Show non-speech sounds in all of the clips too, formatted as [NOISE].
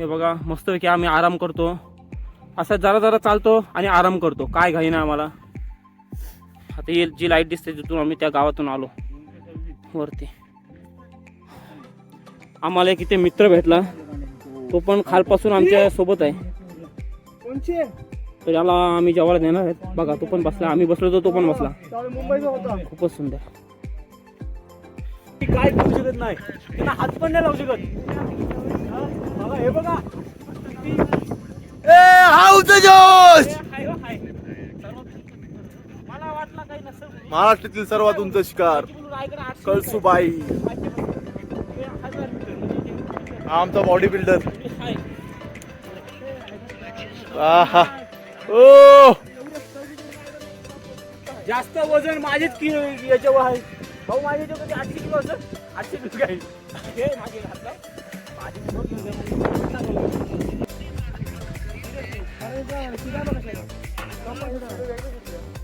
हे बघा मस्तपैकी आम्ही आराम करतो. असं जरा जरा चालतो आणि आराम करतो. काय घाई ना आम्हाला. आता ही जी लाइट दिसते तिथून आम्ही त्या गावातून आलो. वरती. आम्हाला एक इथे मित्र भेटला. तो पण खालपासून आमच्यासोबत आहे. तर याला आम्ही जेवायला देणार आहेत. बघा तो पण बसला. आम्ही बसलो तर तो पण बसला. खूपच सुंदर. काय करू शकत नाही? हात पण नाही लावू शकत. हा? बघा हे बघा हाय हो, हाय. मला वाटलं काही नसेल म्हणून. महाराष्ट्रातील सर्वात उंच शिकार कळसुबाई. हे आमचा बॉडी बिल्डर. आहा ओ जास्त वजन माझेच कि याच्यावर आहे भाऊ माझ्या याच्यावर कधी आठशे किलो असं आठशे किलो काय हे मागे घातलं.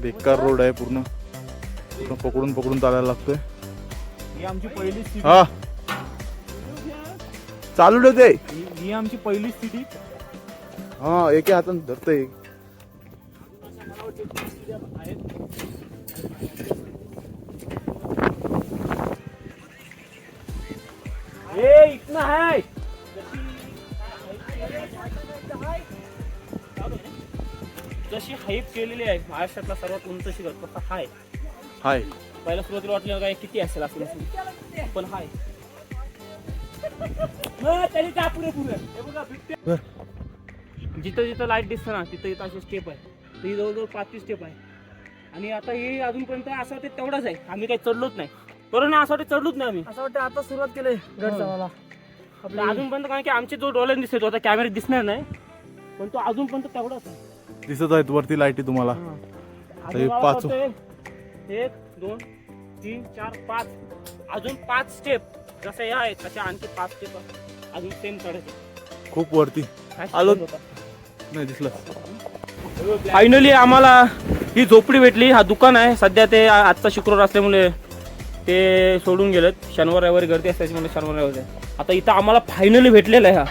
बेकार रोड आहे पूर्ण. पूर्ण पकडून पकडून चालायला लागतोय. ही आमची पहिली स्थिती. हा. चालू ठेवते ही- आमची पहिली स्थिती. हा एके हातान धरतोय. ए इतना है जशी हाईप केलेली आहे महाराष्ट्रातला सर्वात उंच शिखर तसा हाय. हाय. पहिल्या सुरुवातीला वाटलं काय किती असेल असं नसेल. पण हाय. हे जिथं जिथं लाइट दिसतं ना तिथं इथं अशी स्टेप आहे. तर ही जवळजवळ पाच ती स्टेप आहे. आणि आता ही अजूनपर्यंत असं वाटतं तेवढंच आहे. आम्ही काही चढलोच नाही. बरोबर ना असं वाटतं चढलोच नाही आम्ही. असं वाटतं आता सुरुवात केली गड. चढायला अजूनपर्यंत कारण की आमचे जो डॉलर दिसतो तो आता कॅमेऱ्यात दिसणार नाही. पण तो अजूनपर्यंत तेवढाच आहे. दिसत आहेत वरती लाईटी तुम्हाला. हे. पाच- एक दोन तीन चार पाच. अजून पाच स्टेप जसं हे आहेत तशा आणखी पाच स्टेप अजून सेम चढायचे खूप वरती. आलो. नाही दिसलं. फायनली आम्हाला ही झोपडी भेटली. हा दुकान आहे. सध्या ते आजचा शुक्रवार असल्यामुळे ते सोडून गेलेत. शनिवार रविवारी गर्दी असते त्याच्यामुळे शनिवार रविवारी आता इथं आम्हाला फायनली भेटलेलं आहे हा.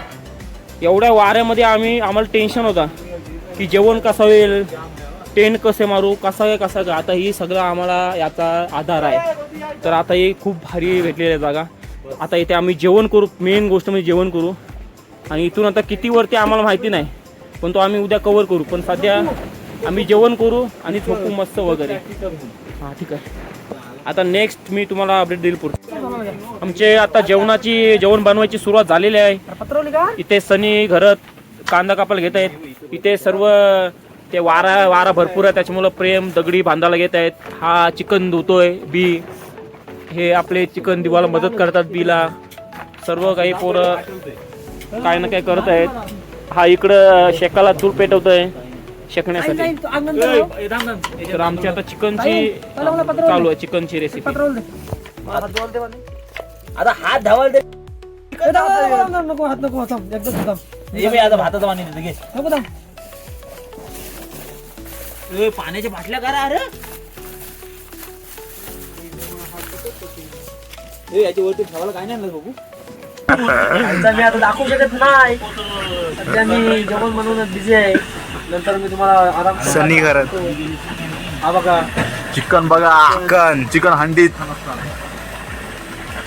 एवढ्या वाऱ्यामध्ये आम्ही आम्हाला टेन्शन होता. की जेवण कसं होईल टेंट कसे मारू कसं आहे कसं आता ही सगळं आम्हाला याचा आधार आहे. तर आता ही खूप भारी भेटलेली आहे जागा. आता इथे आम्ही जेवण करू मेन गोष्ट म्हणजे जेवण करू. आणि इथून आता किती वरती आम्हाला माहिती नाही पण तो आम्ही उद्या कव्हर करू. पण सध्या आम्ही जेवण करू आणि झोपू मस्त वगैरे. हां ठीक आहे. आता नेक्स्ट मी तुम्हाला अपडेट देईल पुढे. आमचे आता जेवणाची जेवण बनवायची सुरुवात झालेली आहे. इथे सनी घरात कांदा कापायला घेत आहेत इथे सर्व ते वारा वारा भरपूर आहे. त्याच्यामुळं प्रेम दगडी बांधायला घेत आहेत. हा चिकन धुतोय बी. हे आपले चिकन दिवाला मदत करतात बीला. सर्व काही पोरं काय ना काय करत आहेत. हा इकडं शेकाला चूल पेटवतोय शेकण्यासाठी. तर आमची आता चिकनची चालू आहे चिकनची रेसिपी आता हात धावाल दे नको हात नको थांब. एकदा थांब. आता भाताचं पाणी देतो घे. नको ए, पाण्याच्या बाटल्या करा अरे. ए, याच्या वरती ठेवायला काय नाही आणलं बघू आमचा मी आता दाखवू शकत नाही. सध्या मी जेवण बनवण्यात बिझी आहे. नंतर मी तुम्हाला आराम सनी घरात. हा बघा. चिकन बघा चिकन चिकन हंडीत.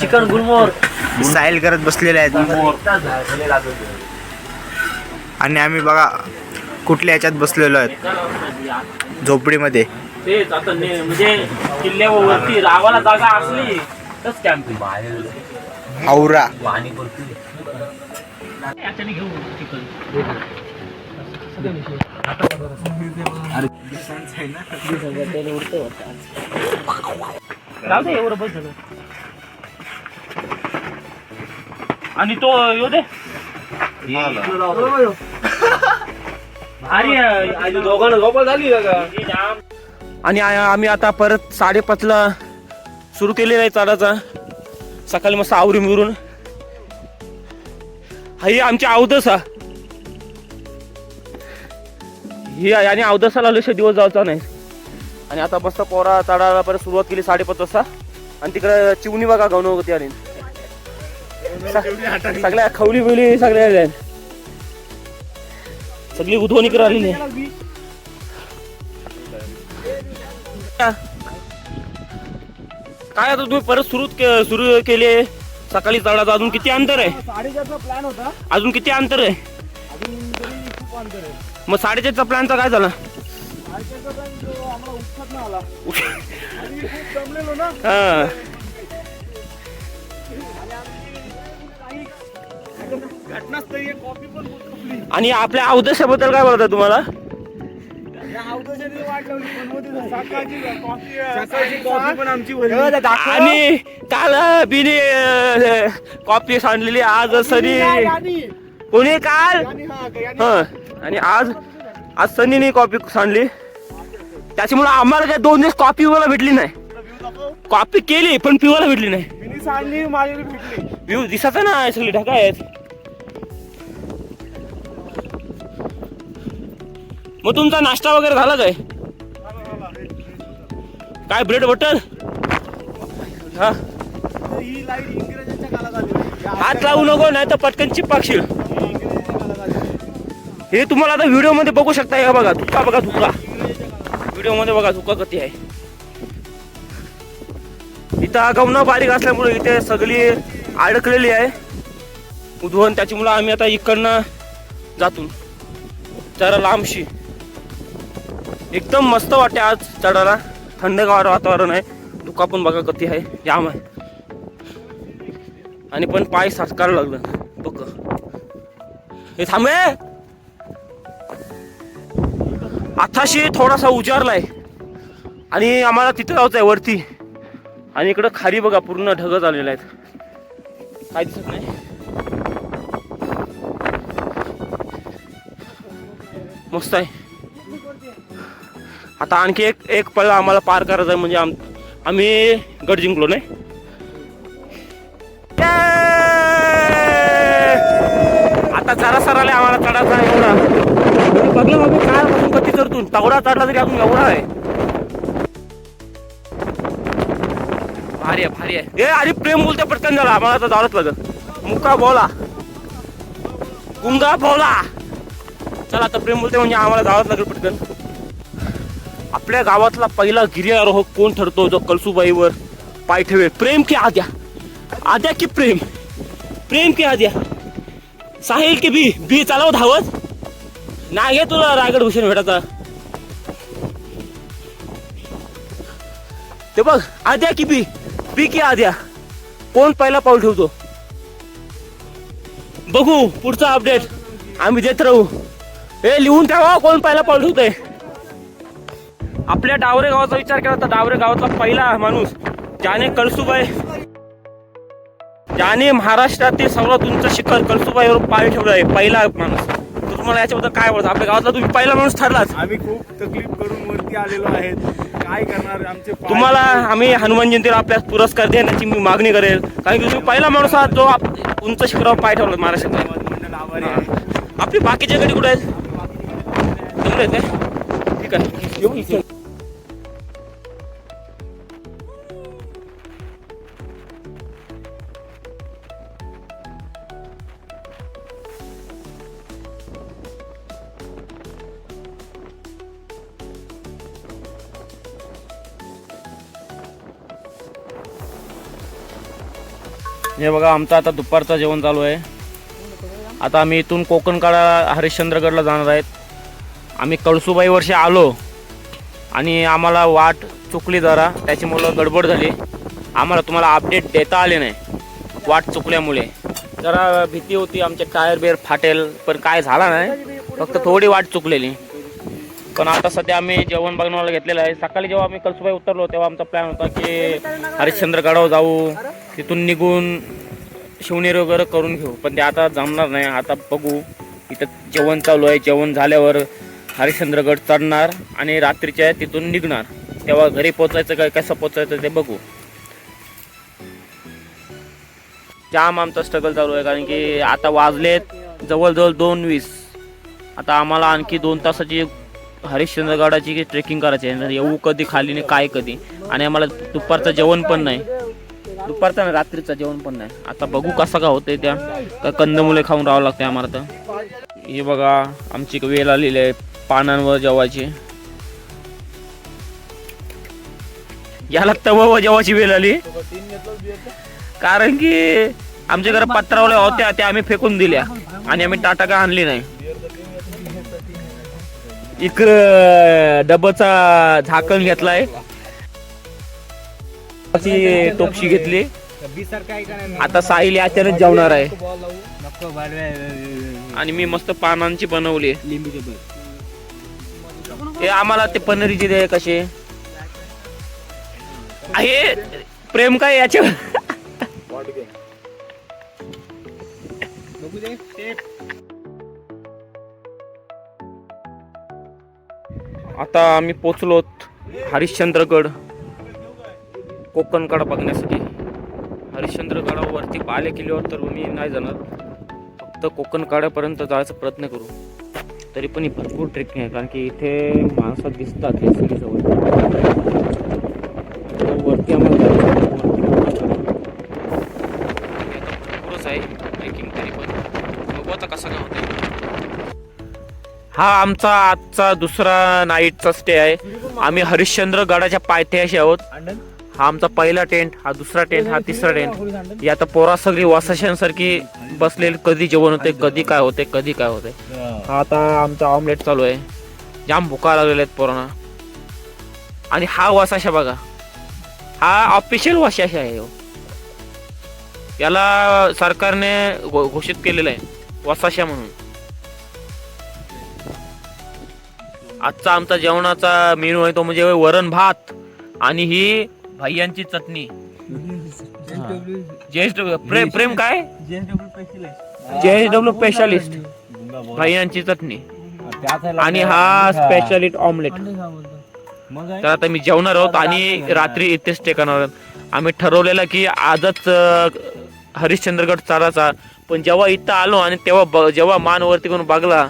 चिकन गुलमोर. साईल करत बसलेले आहेत. आणि आम्ही बघा कुठल्या याच्यात बसलेलो आहेत? झोपडीमध्ये. तेच आता ने- म्हणजे किल्ल्यावरती रावाला जागा असली तर कॅम्पिंग औरा. याच्याने घेऊ चिकन राहू दे एवढं बस झालं. आणि तो येऊ दे. भारी आहे. आणि दोघांना झोपा झाली का आणि आ- आम्ही आता परत साडेपाचला सुरू केलेला आहे चालाचा. सकाळी मस्त आवरी मिरून ही आमची अवदस हा. आहे आणि अवदसाला लक्ष दिवस जायचा नाही. आणि आता मस्त पोरा चढायला परत सुरुवात केली साडेपाच वाजता. आणि तिकडे चिवणी बघा गाऊन होती आणि. सगळ्या खवली बिवली सगळ्या आहेत. सगळी उधवणी करायली काय आता तुम्ही परत सुरू सुरू केले सकाळी चढायचं अजून किती अंतर आहे? साडेचारचा प्लॅन होता. अजून किती अंतर आहे? अजून तरी खूप अंतर आहे. मग साडेचारचा प्लॅनचा काय झाला? साडेचारचा प्लॅन तो आम्हाला उपसात ना आला. आणि खूप जमलेलो ना. हा. घटनास्थळी कॉफी पण कुठली आणि आपल्या अवदशाबद्दल काय बोलता तुम्हाला? या अवकाशाने वाट लावली पण होती ना. सकाळची कॉफी सकाळची कॉफी पण आमची भरली. आणि काल बिनी कॉपी सांडलेली आज सनी कोणी काल? हा, यानी- हा. आणि आज आज सनीने कॉपी सांडली. त्याच्यामुळे आम्हाला काय दोन दिवस कॉपी पिवायला भेटली नाही. कॉपी केली पण पिवायला भेटली नाही. सांडली माझी भेटली. व्ह्यू दिसायचा ना सगळी ढका आहेत मग तुमचा नाश्ता वगैरे झाला काय? काय ब्रेड बटर? हा. हात लावू नको नाही तर पटकन चिपाकशील. हे तुम्हाला आता व्हिडिओमध्ये बघू शकता हे बघा धुका बघा धुका. व्हिडिओमध्ये बघा धुका कधी आहे. इथं गमना बारीक असल्यामुळे इथे सगळी अडकलेली आहे. उद्भवन त्याच्यामुळे आम्ही आता इकडनं जातून जरा लांबशी. एकदम मस्त वाटते आज चढायला. थंडगार वातावरण आहे. धुका पण बघा कधी आहे. जाम आहे. आणि पण पाय साचकायला लागलं. बघ. हे थांबे. आताशी थोडासा उजारलाय. आणि आम्हाला तिथं जायचं आहे वरती. आणि इकडं खाली बघा पूर्ण ढग झालेले आहेत. काय दिसत नाही. मस्त आहे. आता आणखी एक एक पळ आम्हाला पार करायचा म्हणजे आम आम्ही गड जिंकलो नाही. आता जरा सराले आम्हाला चढायचा एवढा. बघलं बाबू काय पासून कधी चढतून तवडा चढला तरी अजून एवढा आहे. भारी आहे भारी आहे. ए अरे प्रेम बोलते पटकन झाला आम्हाला आता जावंच लागत मुका बोला गुंगा बोला चला आता प्रेम बोलते म्हणजे आम्हाला जावंच लागेल पटकन. आपल्या गावातला पहिला गिर्यारोहक कोण ठरतो जो कलसुबाईवर पाय ठेवेल? प्रेम की आद्या? आद्या की प्रेम? प्रेम की आद्या? साहिल की बी? बी चालव धावत? नाही घे तुला रायगड भूषण भेटायचा. ते बघ आद्या की बी? बी की आद्या? कोण पहिला पाऊल ठेवतो? बघू पुढचा अपडेट. आम्ही देत राहू. हे लिहून ठेवा कोण पहिला पाऊल ठेवतोय. आपल्या डावरे गावाचा विचार केला तर डावरे गावातला पहिला माणूस ज्याने कळसुबाई ज्याने महाराष्ट्रातील सर्वात उंच शिखर कळसुबाईवर पाय ठेवलं आहे पहिला माणूस. तुम्हाला याच्याबद्दल काय बोलतो आपल्या गावातला तुम्ही पहिला माणूस ठरलाच. आम्ही खूप तकलीफ करून वरती आलेलो आहेत. काय करणार? आमचे तुम्हाला आम्ही हनुमान जयंतीला आपल्यास पुरस्कार देण्याची मी मागणी करेल. कारण की तुम्ही पहिला माणूस आहात जो आप- उंच शिखरावर पाय ठेवला महाराष्ट्रात मंडळ आभारी आहे. आपली बाकीचे गडी कुठे आहेत? ठीक आहे हे बघा आमचं आता दुपारचं जेवण चालू आहे. आता आम्ही इथून कोकणकाळा हरिश्चंद्रगडला जाणार आहेत. आम्ही कळसुबाई वर्षी आलो आणि आम्हाला वाट चुकली जरा. त्याच्यामुळं गडबड झाली. आम्हाला तुम्हाला अपडेट देता आले नाही वाट चुकल्यामुळे. जरा भीती होती आमचे टायर बेर फाटेल पण काय झाला नाही. फक्त थोडी वाट चुकलेली. पण आता सध्या आम्ही जेवण बघण्याला घेतलेलं आहे. सकाळी जेव्हा आम्ही कलसुबाई उतरलो तेव्हा आमचा प्लॅन होता की हरिश्चंद्रगडावर जाऊ. तिथून निघून शिवनेरी वगैरे करून घेऊ. पण ते आता जमणार नाही. आता बघू. इथं जेवण चालू आहे. जेवण झाल्यावर हरिश्चंद्रगड चढणार आणि रात्रीच्या तिथून निघणार. तेव्हा घरी पोचायचं काय कसं पोचायचं ते बघू. जाम आमचा स्ट्रगल चालू आहे. कारण की आता वाजलेत जवळजवळ दोन वीस. आता आम्हाला आणखी दोन तासाची हरिश्चंद्रगडाची ट्रेकिंग करायची आहे. म्हणजे येऊ कधी खाली नाही काय कधी. आणि आम्हाला दुपारचं जेवण पण नाही. दुपारचं नाही रात्रीचं जेवण पण नाही. आता बघू कसं का होतंय त्या. का कंदमुळे खाऊन राहावं लागते आम्हाला तर. हे बघा आमची एक वेल आलेली आहे पानांवर जेवायची. याला तवा जेवायची वेल आली. कारण की आमच्या घरात पत्रावल्या होत्या त्या आम्ही फेकून दिल्या. आणि आम्ही टाटा का आणली नाही. इकडं डब्याचा झाकण घेतलाय. ची टोपशी घेतली. आता साहिल अचानक जेवणार आहे. आणि मी मस्त पानांची बनवली. हे आम्हाला ते पनीरची दे कसे. आहे प्रेम काय याच्या आता आम्ही पोचलोत हरिश्चंद्रगड कोकणकडे बघण्यासाठी. हरिश्चंद्रगडावरती बाले किल्ल्यावर तर मी नाही जाणार. फक्त कोकणकाड्यापर्यंत जायचा प्रयत्न करू. तरी पण ही भरपूर ट्रेकिंग आहे कारण की इथे माणसं दिसतात हे जवळ वरती आम्हाला आहे. भरपूरच आहे ट्रेकिंग तरी पण. बघू आता कसं काय होतं हा आमचा आजचा दुसरा नाईटचा स्टे आहे. आम्ही हरिश्चंद्र गडाच्या पायथ्याशी आहोत. हा आमचा पहिला टेंट हा दुसरा टेंट हा तिसरा टेंट ही आता पोरा सगळी वासाशांसारखी बसलेली कधी जेवण होते कधी काय होते कधी काय होते. हा आता आमचा ऑमलेट चालू आहे. जाम भुका लागलेले आहेत पोरांना. आणि हा वासाशा बघा. हा ऑफिशियल वासाशा आहे हो. याला सरकारने घो- घोषित केलेलं आहे. वसाशा म्हणून. आजचा आमचा जेवणाचा मेनू आहे तो म्हणजे वरण भात आणि ही भाईयांची चटणी. [LAUGHS] ज्येष्ठ प्रेम प्रेम काय? जेएस डब्ल्यू स्पेशालिस्ट भाईयांची चटणी. आणि हा स्पेशालिस्ट ऑमलेट तर आता मी जेवणार आहोत आणि रात्री इथेच स्टे करणार आहोत. आम्ही ठरवलेलं की आजच हरिश्चंद्रगड चालायचा पण जेव्हा इथं आलो आणि तेव्हा जेव्हा मान वरती करून बघला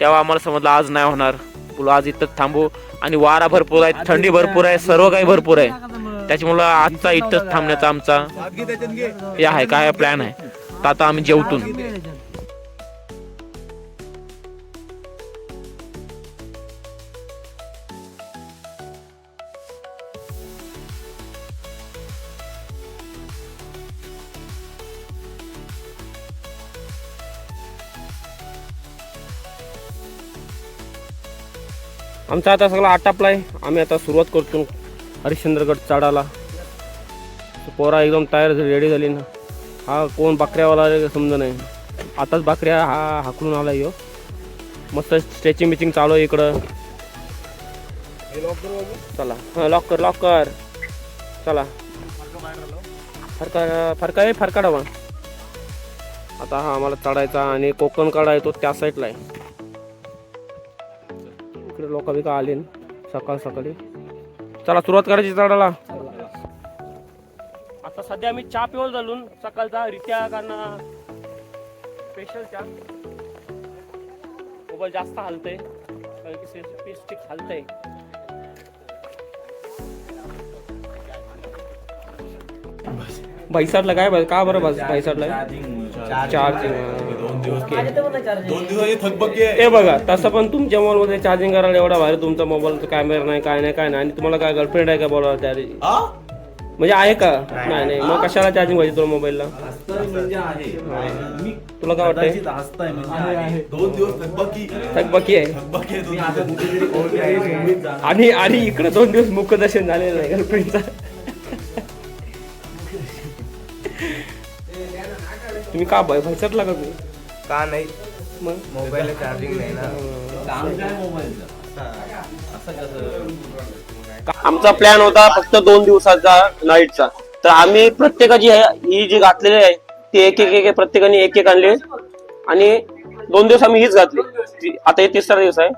तेव्हा आम्हाला समजलं आज नाही होणार. बोलू आज इथंच थांबू. आणि वारा भरपूर आहे थंडी भरपूर आहे सर्व काही भरपूर आहे. त्याच्यामुळं आजचा इथंच थांबण्याचा आमचा हे आहे काय प्लॅन आहे? तर आता आम्ही जेवतून. आमचा आता सगळा आटापलाय आम्ही आता सुरुवात करतो हरिश्चंद्रगड चढायला. पोरा एकदम तयार झाली रेडी झाली ना. हा कोण बकऱ्यावाला आहे समजा नाही. आताच बकऱ्या हा हाकलून आला यो. मस्त स्ट्रेचिंग बिचिंग चालू आहे इकडं. चला. हा लॉक कर लॉक कर. चला. फरका फरका आहे फरका डावा आता हा आम्हाला चढायचा आणि कोकण काढा आहे तो त्या साईडला आहे. इकडे लोक बिका आले सकाळ सकाळी. चला सुरुवात करायची चढायला आता सध्या मी चहा पिवल झालून सकाळचा रित्या कारण स्पेशल चहा. मोबाईल जास्त हालतंय. की स्टिक हालतंय. भाईसाडला काय बस का बरं बस भाईसाडला चार्जिंग. दोन दिवसाची थकबकी आहे. हे बघा तसं पण तुमच्या मोबाईल मध्ये चार्जिंग करायला एवढा भारी तुमचा मोबाईलचा कॅमेरा नाही काय नाही काय नाही. आणि तुम्हाला काय गर्लफ्रेंड आहे का बोला त्या हा? म्हणजे आहे का? नाही नाही मग कशाला चार्जिंग पाहिजे तुला मोबाईलला तुला काय वाटतंय? दोन दिवस थकबकी. थकबाकी आहे. थकबकी आहे दोन दिवसाची. [LAUGHS] आणि आणि इकडे दोन दिवस मुखदर्शन झालेलं नाही गर्लफ्रेंडचा [LAUGHS] तुम्ही का भय भयचटला का तुम्ही? का नाही? मग मोबाईल चार्जिंग नाही ना. आमचा प्लॅन होता फक्त दोन दिवसाचा नाईटचा तर आम्ही प्रत्येकाची आहे- ही जी घातलेली आहे ती एक एक एक प्रत्येकाने एक एक आणली. आणि दोन दिवस आम्ही हीच घातली. आता हे तिसरा दिवस आहे.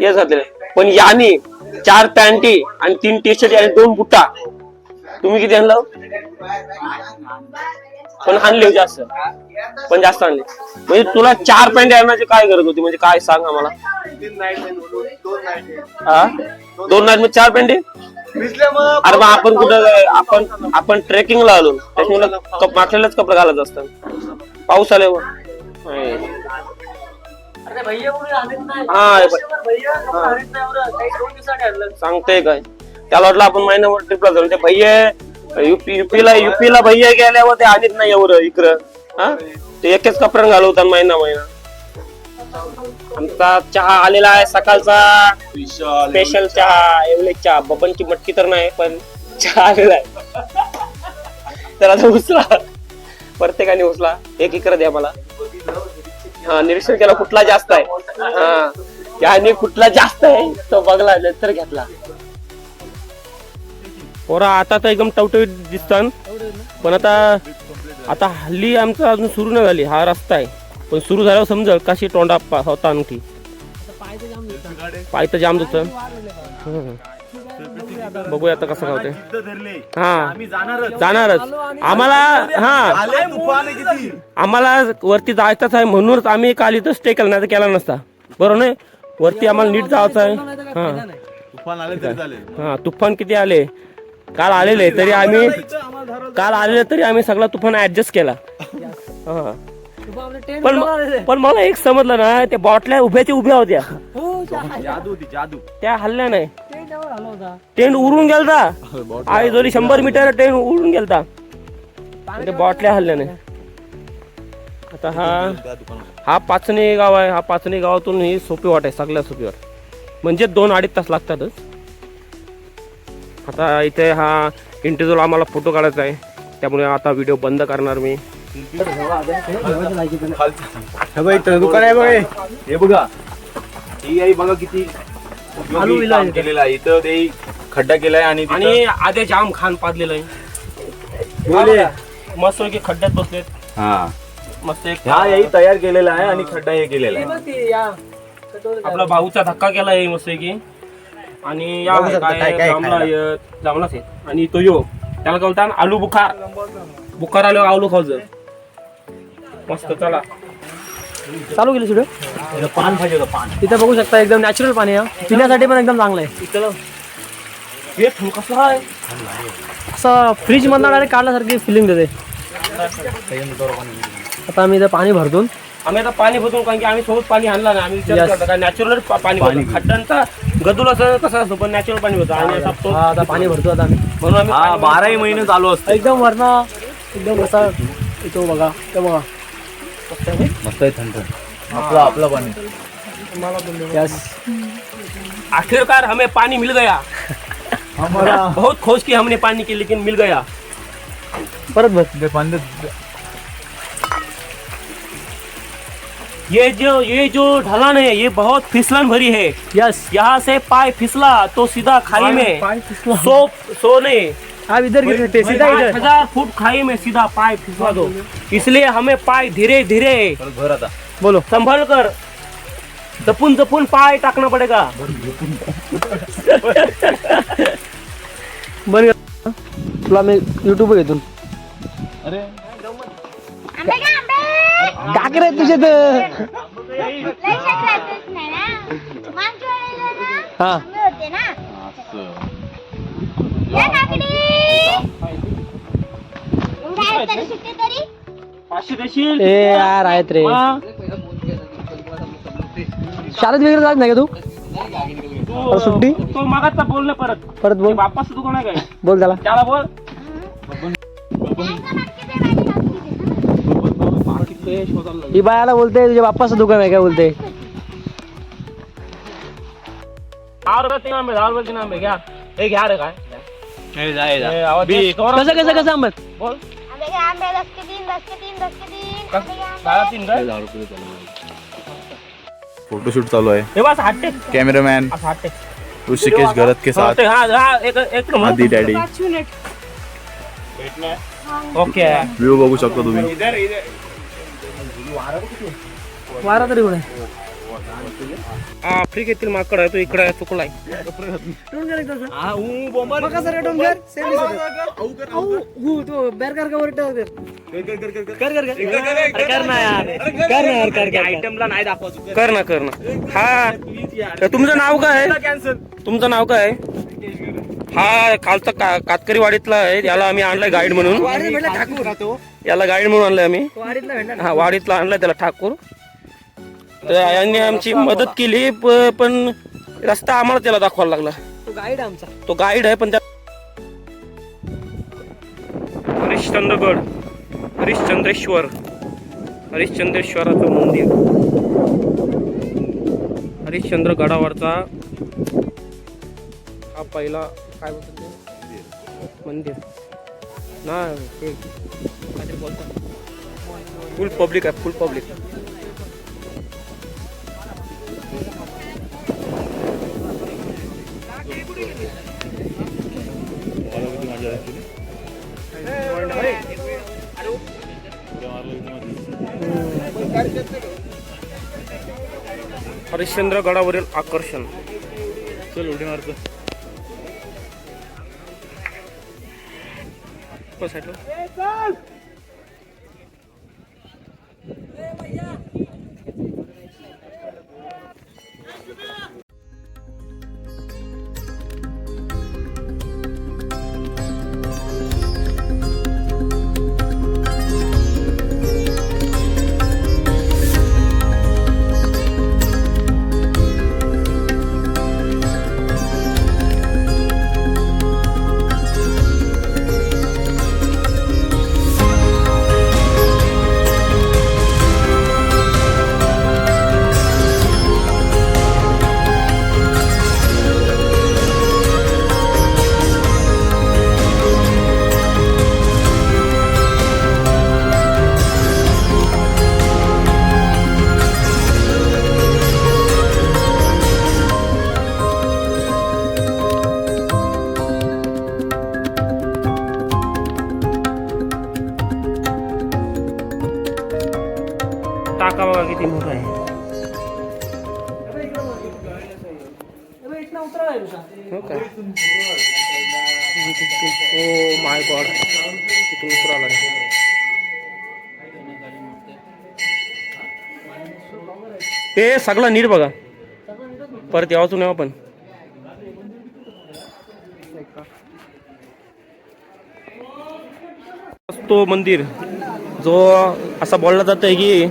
हेच घातलेले पण याने चार पॅन्टी आणि तीन टी शर्ट आणि दोन बुट्टा. तुम्ही किती आणलं? पण आणले जास्त. पण जास्त आणले म्हणजे तुला चार पॅन्ट आणण्याची काय गरज होती? म्हणजे काय सांग आम्हाला. हा? दोन नाईटमध्ये चार पॅन्टी अरे मग आपण कुठं आपण आपण ट्रेकिंगला आलो. त्याच्यामुळे कप मागलेलाच कपडे घालत असतात पाऊस नाही. हा, सांगतोय काय? त्याला वाटलं आपण महिन्यावर ट्रिपला जाऊ. ते भैया युपी युपीला युपीला भैया गेल्यावर ते आलीच नाही एवढं इकडं. हा? ते एकच कपड्यान घालवतात महिना महिना. आमचा चहा आलेला आहे सकाळचा. स्पेशल चहा एवढे चहा. बबनची मटकी तर नाही पण चहा आलेला आहे. तर आता उचला प्रत्येकाने उचला एक इकडे द्या मला. हा निरीक्षण केला कुठला जास्त आहे. हा. याने कुठला जास्त आहे तो बघला नंतर घेतला. पोरा आता तर एकदम टवटवीत दिसतात पण आता आता हल्ली आमचं अजून सुरू नाही झाली हा रस्ता आहे. पण सुरू झाल्यावर समजल कशी तोंडा होता आणखी पाय तर जाम होत बघूया आता कसं होते हा. जाणारच. आम्हाला हा. आम्हाला वरती जायचंच आहे म्हणूनच आम्ही काल इथं स्टे केला नाही तर केला नसता. बरोबर नाही? वरती आम्हाला नीट जायचं आहे. हा. हा तुफान किती आले? काल आलेले तरी आम्ही काल आलेले तरी आम्ही सगळा तुफान ऍडजस्ट केला. हा. पण पण मला एक समजलं ना त्या बॉटल्या उभ्याच्या उभ्या होत्या. जादू होती जादू. त्या हल्ल्या नाही. टेंट उडून गेलता. आई जोरी शंभर मीटर टेंट उडून गेलता. ते बॉटल्या हल्ल्या नाही. आता हा हा पाचणे गाव आहे हा पाचणे गावातून ही सोपी वाट आहे सगळ्या सोपी वाट. म्हणजे दोन अडीच तास लागतातच. आता इथे हा इंटरव्ह्यू आम्हाला फोटो काढायचा आहे. त्यामुळे आता व्हिडिओ बंद करणार मी. दुकान आहे बघ हे. हे बघा. ही आई बघा किती उपयोगी काम केलेलं आहे. इथं ते खड्डा केलाय आणि आधे जाम खान पाडलेलं आहे. मस्त की खड्ड्यात बसलेत. हा. मस्त एक ह्या याही तयार केलेला आहे आणि खड्डा हे केलेला आहे. आपला भाऊचा धक्का केला आहे मस्त की आणि या काय जांभळा आहेत, जांभळाच आहेत आणि तो यो त्याला काय बोलतात आलू बुखार बुखार आलो आलू खायचं मस्त चला. चालू केली व्हिडिओ पान पाहिजे होतं पान. तिथे बघू शकता एकदम नॅचरल पाणी आहे पिण्यासाठी पण एकदम चांगलं आहे. इथं हे आहे? असं फ्रीज मधनं डायरेक्ट काढल्यासारखी फिलिंग देते. आता आम्ही इथं पाणी भरतून आम्ही आता पाणी भरतो कारण की आम्ही सोबत पाणी आणला नाही. आम्ही विचार Yes. करतो काय नॅचरल पाणी भरतो. खड्ड्यांचा गदूल असं कसं असतो पण नॅचरल पाणी होतं आणि आता तो- हा, आता पाणी भरतो आता आम्ही. म्हणून आम्ही हा पाणी बाराही महिने चालू असतं. एकदम वरना एकदम असा येतो बघा ते बघा. मस्त आहे थंड. आपलं आपलं पाणी. यस आखिरकार हमें पानी मिल गया. बहुत खोज की हमने पानी की लेकिन मिल गया. परत भर ये जो ये जो ढलान है ये बहुत फिसलन भरी है। यस यहाँ से पाय फिसला तो सीधा खाई में। सो सोने। आप इधर गिर सकते सीधा इधर। हज़ार फुट खाई में सीधा पाय फिसला दो। इसलिए हमें पाए धीरे धीरे। बोलो। संभल कर। जपून जपून पाए टाकना पड़ेगा। बन तुला मी युट्यूब घेतून आंबे का आंबे टाक रे तुझे तर. हा. तरी पाचशे देशील ए यार आहेत रे. हा? शाळेत वगैरे जात नाही का तू? तू- सुट्टी? तो मागाचा बोल ना परत. परत बोल. बापाचं दुकान आहे काय? बोल त्याला. त्याला बोल. ही बायाला बोलते तुझ्या बाप्पाचं दुकान आहे काय बोलते? दहा रुपये तीन आंबे दहा रुपये तीन आंबे घ्या हे घ्या रे काय हे आवाज़ दे. कवर कसं कसं कसं आंबत बोल। आंबे आंबे दस के तीन दस के तीन दस के तीन आंबे दहा तीन काय? फोटोशूट चालू आहे. हे बस हात टेक. कॅमेरामॅन असं हात टेक. ऋषिकेश घरत के साथ. हा हा एक एक नंबर. आधी डॅडी ओके. व्ह्यू बघू शकता तुम्ही. वारा तरी कुठे? आफ्रिकेतील माकड आहे तो इकडे चुकलाय आयटमला नाही दाखवायचं कर ना कर ना. हा तर तुमचं नाव काय आहे? तुमचं नाव काय आहे? हा खालचा का कातकरी वाडीतला आहे याला आम्ही आणलाय गाईड म्हणून. याला गाईड म्हणून आणलंय आम्ही. हा वाडीतला आणलाय त्याला ठाकूर. तर यांनी आमची मदत केली पण रस्ता आम्हाला त्याला दाखवायला लागला. तो गाईड आमचा. तो गाईड आहे पण त्या हरिश्चंद्रगड हरिश्चंद्रेश्वर हरिश्चंद्रेश्वराचं मंदिर. हरिश्चंद्र गडावरचा हा पहिला काय बोलतात ते? मंदिर. ना ते काहीतरी बोलतात फुल पब्लिक आहे फुल पब्लिक हरिश्चंद्र गडावरील आकर्षण. चल उडी मारतो. Marcos, hello. इथनं उतरा आहे तुझा हो काय ओ माय गॉड. तिथून उतराला ते सगळं नीट बघा. परत यावाचून यावं हो पण तो मंदिर जो असा बोलला जात आहे की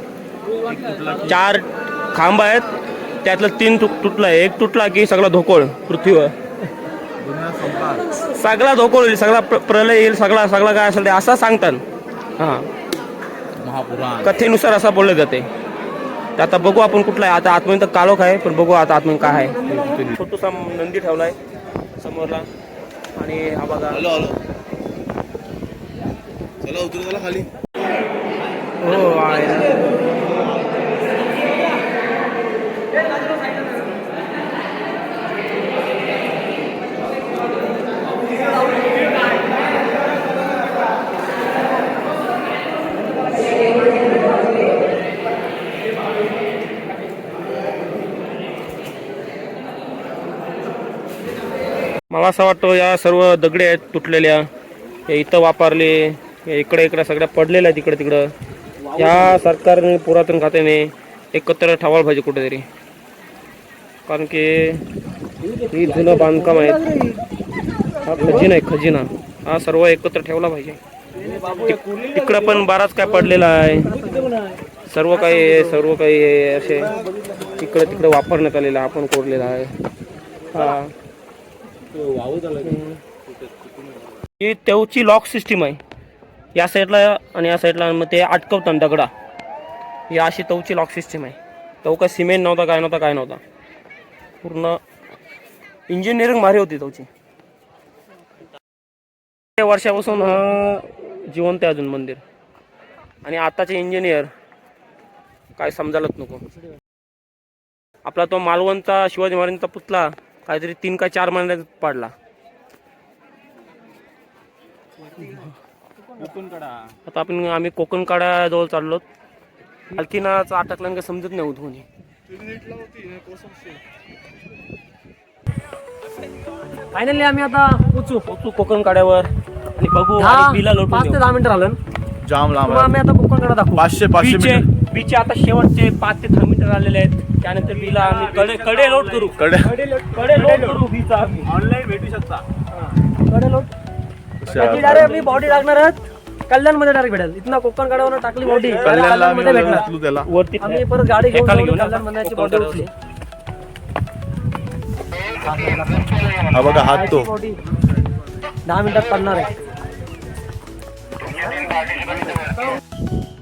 चार खांब आहेत. त्यातलं तीन तुट तुटला आहे. एक तुटला की सगळा धोकोळ पृथ्वीवर. सगळा धोकोळ येईल सगळा प्र- प्रलय येईल सगळा सगळा काय असेल ते असं सांगतात. हा. महापुराण. कथेनुसार असं बोललं जाते. तर आता बघू आपण कुठला आहे. आता आतमध्ये तर काळोख आहे पण बघू आता आतमध्ये काय आहे. छोटूसा नंदी ठेवलाय समोरला. आणि हा बघा. चला उतरू चला खाली. हो आहे मला असं वाटतं या सर्व दगडे आहेत तुटलेल्या हे इथं वापरले इकडे इकडे सगळ्या पडलेल्या आहेत इकडे तिकडं. या सरकारने पुरातन खात्याने एकत्र ठेवायला पाहिजे कुठेतरी. कारण की ही जुनं बांधकाम आहे हा खजिना आहे खजिना. हा सर्व एकत्र ठेवला पाहिजे. तिक- तिकडं पण बराच काय पडलेला आहे. सर्व काही आहे, सर्व काही आहे, असे. इकडं तिकडं वापरण्यात आलेलं आपण कोरलेला आहे. हा. ही तेवची लॉक सिस्टीम आहे. या साईडला आणि या साईडला मग ते अटकवतात दगडा ही अशी तवची लॉक सिस्टीम आहे. तव काय सिमेंट नव्हता काय नव्हता काय नव्हता. पूर्ण इंजिनिअरिंग भारी होती तवची. वर्षापासून जिवंत आहे अजून मंदिर. आणि आताचे इंजिनियर काय समजायलाच नको. आपला तो मालवणचा शिवाजी महाराजांचा पुतला काहीतरी तीन का चार महिन्यात पाडला. आता आपण आम्ही कोकण काड्या जवळ चाललो. पालखीनाच अटकल्यानं काही समजत नाही उधोनी फायनली आम्ही आता पोचू पोचू कोकण काड्यावर आणि बघू बिला लोटून पाच ते. दहा मिनिटं राहिलं जाम लांब आम्ही आता कोकणकडे दाखवू. पाचशे पाचशे बीचे मीटर. बीचे आता शेवटचे पाच ते दहा मीटर आलेले आहेत. त्यानंतर बिला आम्ही कडे कडे लोट करू. कडे कडे लोट करू बीचा आम्ही. ऑनलाईन भेटू शकता. कडे लोट. त्याची बॉडी लागणार आहेत. कल्याणमध्ये डायरेक्ट भेटेल. इथनं कोकण कड्यावर टाकली कल्याणला कल्याणमध्ये भेटणार. त्याला. वरती आम्ही परत गाडी घेऊन कल्याण मनाची कोकण बॉडी. उठली हा बघा हात तो. दहा मिनिटात पडणार आहे.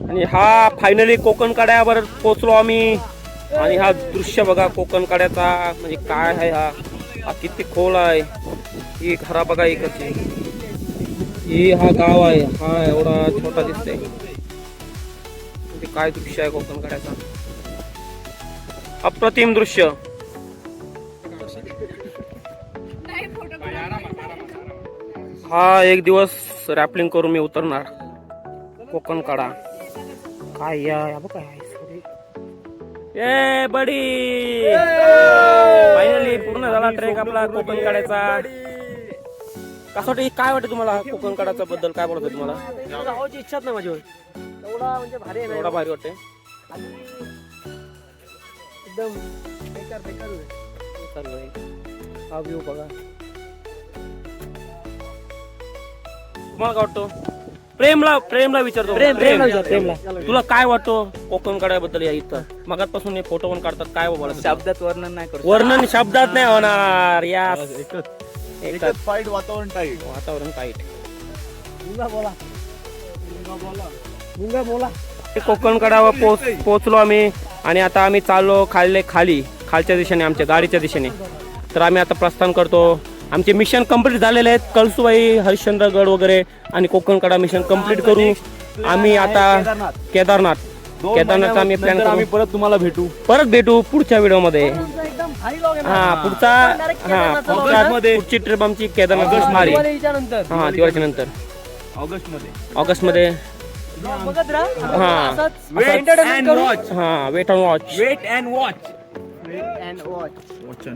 आणि हा फायनली कोकण कड्यावर पोचलो आम्ही. आणि हा दृश्य बघा कोकण कड्याचा म्हणजे काय आहे हा? हा किती खोल आहे. ही घरा बघा इकडची. ही हा गाव आहे. हा एवढा छोटा दिसतोय. म्हणजे काय दृश्य आहे कोकण कड्याचा? अप्रतिम दृश्य. हा एक दिवस रॅपलिंग करून मी उतरणार. कोकण काढा काय या बघ. ए बडी! फायनली पूर्ण झाला ट्रेक आपला कोकण काढायचा. कसं वाटतं काय वाटतं तुम्हाला कोकण काढायचा बद्दल काय बोलत तुम्हाला? जावाची इच्छाच नाही माझ्यावर. एवढा म्हणजे भारी आहे ना एवढा भारी वाटते एकदम बेकार बेकार आहे. हा व्ह्यू बघा. तुम्हाला काय वाटतं? प्रेमला प्रेमला विचारतो. प्रेम प्रेमला विचार, प्रेमला. तुला काय वाटतं कोकण काढायबद्दल या इथं? मगातपासून हे फोटो पण काढतात काय बोला शब्दात वर्णन नाही करू वर्णन शब्दात नाही होणार या एकच फाईट वातावरण टाईट वातावरण टाईट मुंगा बोला. मुंगा बोला. कोकण कडावर पोच पोचलो आम्ही आणि आता आम्ही चाललो खाल्ले खाली. खालच्या दिशेने आमच्या गाडीच्या दिशेने. तर आम्ही आता प्रस्थान करतो. आमचे मिशन कंप्लीट झालेले आहेत. कळसुबाई हरिश्चंद्रगड वगैरे आणि कोकण कडा मिशन कंप्लीट करू. आम्ही आता केदारनाथ. केदारनाथ आम्ही प्लॅन आम्ही करू. परत तुम्हाला भेटू. परत भेटू पुढच्या व्हिडिओमध्ये. हा पुढचा हा पुढची ट्रिप आमची केदारनाथ मारी हा दिवाळीच्या नंतर. ऑगस्टमध्ये ऑगस्टमध्ये Vlog बघत राहा. हा. entertainment करू. हा wait on watch wait and watch watch